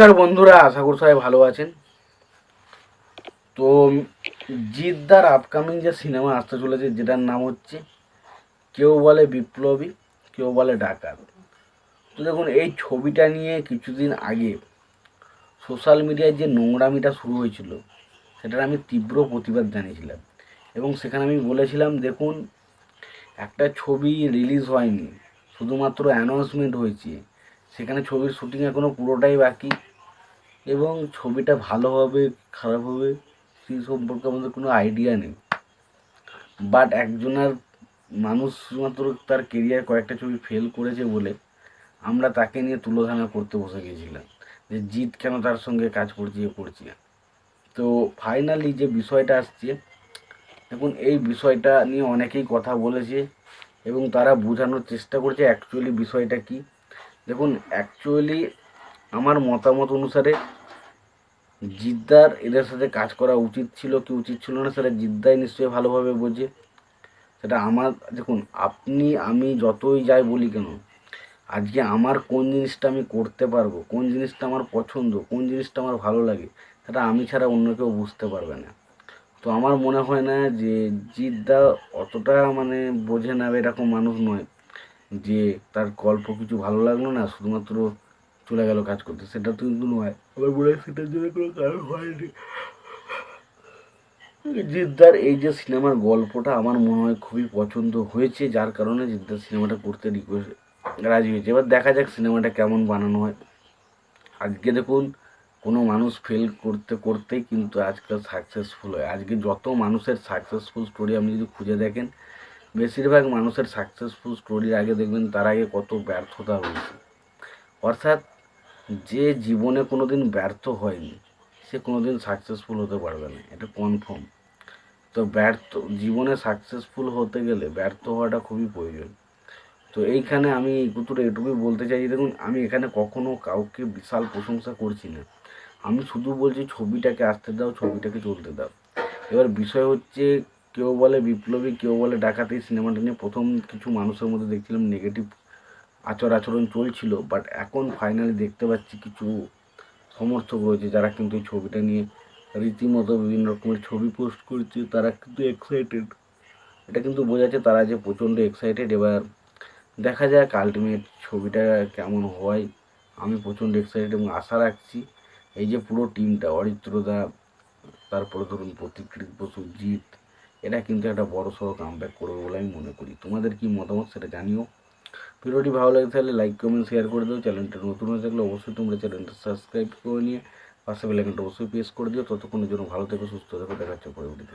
নমস্কার বন্ধুরা, আশা করি সবাই ভালো আছেন। তো জিদ্দার আপকামিং যে সিনেমা আসতে চলেছে, যেটার নাম হচ্ছে কেউ বলে বিপ্লবী, কেউ বলে ডাকাত। তো দেখুন, এই ছবিটা নিয়ে কিছুদিন আগে সোশ্যাল মিডিয়ায় যে নোংরামিটা শুরু হয়েছিল, সেটার আমি তীব্র প্রতিবাদ জানিয়েছিলাম। এবং সেখানে আমি বলেছিলাম, দেখুন, একটা ছবি রিলিজ হয়নি, শুধুমাত্র অ্যানাউন্সমেন্ট হয়েছে। সেখানে ছবির শুটিং এখনও পুরোটাই বাকি। এবং ছবিটা ভালো হবে, খারাপ হবে সেই সম্পর্কে আমাদের কোনো আইডিয়া নেই। বাট একজনের মানুষ শুধুমাত্র তার কেরিয়ার কয়েকটা ছবি ফেল করেছে বলে আমরা তাকে নিয়ে তুলোধনা করতে বসে গেছিলাম যে জিৎ কেন তার সঙ্গে কাজ করছে, এ করছে তো ফাইনালি যে বিষয়টা আসছে, দেখুন, এই বিষয়টা নিয়ে অনেকেই কথা বলেছে এবং তারা বোঝানোর চেষ্টা করছে অ্যাকচুয়ালি বিষয়টা কি। দেখুন অ্যাকচুয়ালি আমার মতামত অনুসারে জিদ্দার এদের সাথে কাজ করা উচিত ছিল কি উচিত ছিল না, সেটা জিদ্দাই নিশ্চয়ই ভালোভাবে বোঝে। সেটা আমার, দেখুন, আপনি, আমি যতই যাই বলি কেন, আজকে আমার কোন জিনিসটা আমি করতে পারব, কোন জিনিসটা আমার পছন্দ, কোন জিনিসটা আমার ভালো লাগে, সেটা আমি ছাড়া অন্য কেউ বুঝতে পারবে না। তো আমার মনে হয় না যে জিদ্দা অতটা মানে বোঝে না এরকম মানুষ নয় যে তার গল্প কিছু ভালো লাগল না, শুধুমাত্র চলে গেল কাজ করতে, সেটা তো কিন্তু নয়। আমার মনে হয় সেটার জন্য কোনো কারণ হয়নি। জিদ্দার এই যে সিনেমার গল্পটা আমার মনে হয় খুবই পছন্দ হয়েছে, যার কারণে জিদ্দার সিনেমাটা করতে রিকোয়েস্ট রাজি হয়েছে। এবার দেখা যাক সিনেমাটা কেমন বানানো হয়। আজকে দেখুন, কোনো মানুষ ফেল করতে করতেই কিন্তু আজকাল সাকসেসফুল হয়। আজকে যত মানুষের সাকসেসফুল স্টোরি আপনি যদি খুঁজে দেখেন, বেশিরভাগ মানুষের সাকসেসফুল স্টোরির আগে দেখবেন তার আগে কত ব্যর্থতা হয়েছে। অর্থাৎ যে জীবনে কোনো দিন ব্যর্থ হয়নি, সে কোনো দিন সাকসেসফুল হতে পারবে না। এটা কনফার্ম তো ব্যর্থ, জীবনে সাকসেসফুল হতে গেলে ব্যর্থ হওয়াটা খুবই প্রয়োজন। তো এইখানে আমি কুতুরে এটুকুই বলতে চাই দেখুন, আমি এখানে কখনো কাউকে বিশাল প্রশংসা করছি না। আমি শুধু বলছি ছবিটাকে আসতে দাও, ছবিটাকে চলতে দাও। এবার বিষয় হচ্ছে, কেউ বলে বিপ্লবী, কেউ বলে ডাকাতি, সিনেমাটা নিয়ে প্রথম কিছু মানুষের মধ্যে দেখছিলাম নেগেটিভ আচর আচরণ চলছিল বাট এখন ফাইনালি দেখতে পাচ্ছি কিছু সমর্থক রয়েছে যারা কিন্তু এই ছবিটা নিয়ে রীতিমতো বিভিন্ন রকমের ছবি পোস্ট করছে, তারা কিন্তু এক্সাইটেড এটা কিন্তু বোঝাচ্ছে তারা যে প্রচণ্ড এক্সাইটেড এবার দেখা যাক আলটিমেট ছবিটা কেমন হয়। আমি প্রচণ্ড এক্সাইটেড এবং আশা রাখছি এই যে পুরো টিমটা অরিত্রদা তারপরে ধরুন প্রতিকৃত বসু, জিৎ, এরা কিন্তু একটা বড় সড়ো কামব্যাক করবে বলে আমি মনে করি। তোমাদের কি মতামত সেটা জানিও। ভিডিওটি ভালো লাগে তাহলে লাইক কমেন্ট শেয়ার করে দিও। চ্যানেলটা নতুন হয়ে থাকলে অবশ্যই তোমরা চ্যানেলটা সাবস্ক্রাইব করে নিয়ে পাশে বেলাইকনটা অবশ্যই প্রেস করে দিও। ততক্ষণের জন্য ভালো থেকো, সুস্থ থেকো। দেখাচ্ছে পরবর্তীতে।